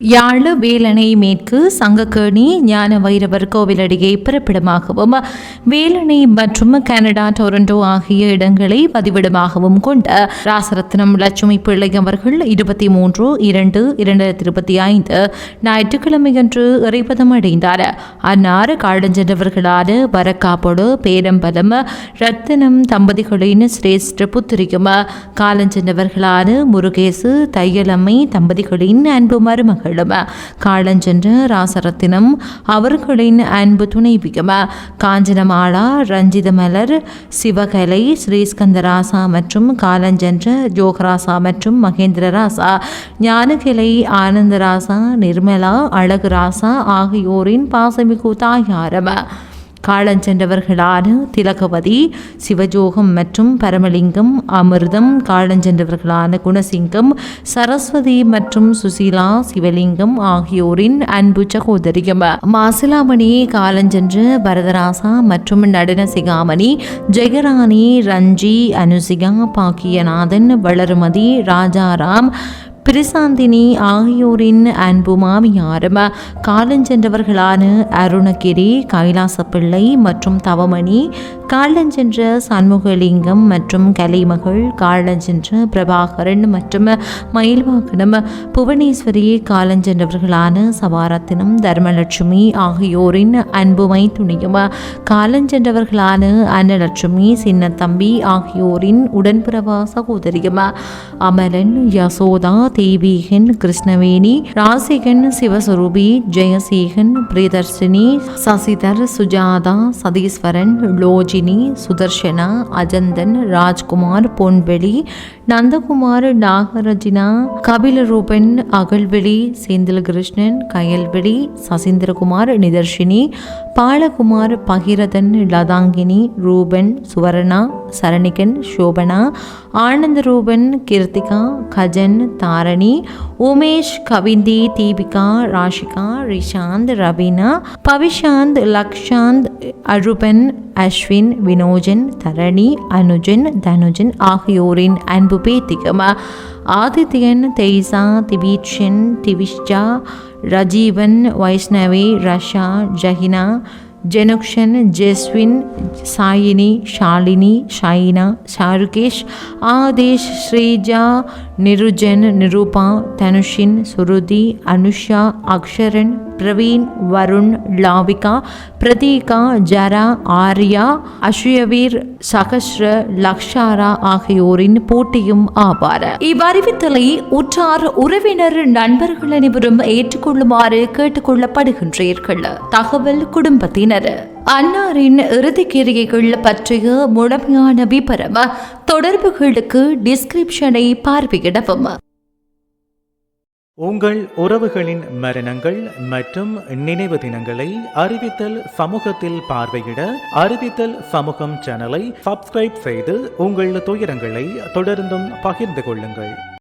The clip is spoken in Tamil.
யாழ் வேலணை மேற்கு சங்கக்கேணி ஞான வைரவர் கோவிலடியை பிறப்பிடமாகவும் வேலணை மற்றும் கனடா டொரண்டோ ஆகிய இடங்களை பதிவிடமாகவும் கொண்ட ராசரத்னம் லட்சுமி பிள்ளை அவர்கள் இருபத்தி மூன்று இரண்டு இரண்டாயிரத்தி இருபத்தி ஐந்து ஞாயிற்றுக்கிழமையன்று இறைப்பதம் அடைந்தார். அன்னாறு காலஞ்சென்றவர்களான வரக்காப்போடு பேரம்பலம் ரத்தினம் தம்பதிகளின் சிரேஷ்ட புத்திரியும் காலஞ்சென்றவர்களான முருகேசு தையலம்மை தம்பதிகளின் அன்பு மருமகளும் காலஞ்சென்ற ராசரத்தினம் அவர்களின் அன்பு துணைவியும் காஞ்சனமாலா ரஞ்சிதமலர் சிவகலை ஸ்ரீஸ்கந்தராசா மற்றும் காலஞ்சென்ற ஜோகராசா மற்றும் மகேந்திரராசா ஞானகிளை ஆனந்தராசா நிர்மலா அழகுராசா ஆகியோரின் பாசமிகு தாயாரம் காலஞ்சென்றவர்களான திலகவதி சிவஜோகம் மற்றும் பரமலிங்கம் அமிர்தம் காலஞ்சென்றவர்களான குணசிங்கம் சரஸ்வதி மற்றும் சுசீலா சிவலிங்கம் ஆகியோரின் அன்பு சகோதரியம். மாசிலாமணி காலஞ்சென்று பரதராசா மற்றும் நடன சிகாமணி ஜெயராணி ரஞ்சி அனுசிகா பாக்கியநாதன் வளருமதி ராஜாராம் பிரிசாந்தினி ஆகியோரின் அன்பு மாமியாரும் காலஞ்சென்றவர்களான அருணகிரி கைலாசப்பிள்ளை மற்றும் தவமணி காலஞ்சென்ற சண்முகலிங்கம் மற்றும் கலைமகள் காலஞ்சென்ற பிரபாகரன் மற்றும் மயில்வாகனம் புவனேஸ்வரி காலஞ்சென்றவர்களான சவாரத்தினம் தர்மலட்சுமி ஆகியோரின் அன்புமை துணியும் காலஞ்சென்றவர்களான அன்னலட்சுமி சின்னத்தம்பி ஆகியோரின் உடன்பிறவா சகோதரியும் அமலன் யசோதா தெய்வீகன் கிருஷ்ணவேணி ராசிகன் சிவஸ்வரூபி ஜெயசீகன் பிரியதர்ஷினி சசிதர் சுஜாதா சதீஸ்வரன் லோஜினி சுதர்ஷனா அஜந்தன் ராஜ்குமார் பொன்வெளி நந்தகுமார் நாகரஜினா கபிலரூபன் அகல்வெளி செந்தில் கிருஷ்ணன் கயல்வெளி சசீந்திரகுமார் நிதர்ஷினி பாலகுமார் பகிரதன் லதாங்கினி ரூபன் சுவர்ணா சரணிகன் சோபனா ஆனந்தரூபன் கீர்த்திகா கஜன் தாரணி உமேஷ் கவிந்தி தீபிகா ராஷிகா ரிஷாந்த் ரவீனா பவிஷாந்த் லக்ஷாந்த் அருபன் அஸ்வின் வினோஜன் தரணி அனுஜன் தனுஜன் ஆகியோரின் அன்பு பேத்திகம். ஆதித்யன் தெய்சா திபீட்சன் திவிஷ்ஜா ரஜீவன் வைஷ்ணவி ரஷா ஜஹினா ஜெனுக்ஷன் ஜெஸ்வின் சாயினி ஷாலினி ஷைனா ஷாருகேஷ் ஆதேஷ் ஸ்ரீஜா நிருஜன் நிரூபா தனுஷின் சுருதி அனுஷா அக்ஷரன் பிரவீன் வருண் லாவிகா பிரதீகா ஜரா ஆர்யா அஷ்யவீர் சகஸ்ர லக்ஷாரா ஆகியோரின் போட்டியும் ஆவார். இவ்வறிவித்தலை உற்றார் உறவினர் நண்பர்கள் அனைவரும் ஏற்றுக்கொள்ளுமாறு கேட்டுக்கொள்ளப்படுகின்றீர்கள். தகவல் குடும்பத்தினர். அன்னாரின் இறுதிக்கிரியைகள் பற்றிய முழுமையான விபரம் தொடர்புகளுக்கு டிஸ்கிரிப்ஷனை பார்வையிடவும். உங்கள் உறவுகளின் மரணங்கள் மற்றும் நினைவு தினங்களை அறிவித்தல் சமூகத்தில் பார்வையிட அறிவித்தல் சமூகம் சேனலை சப்ஸ்கிரைப் செய்து உங்கள் துயரங்களை தொடர்ந்தும் பகிர்ந்து கொள்ளுங்கள்.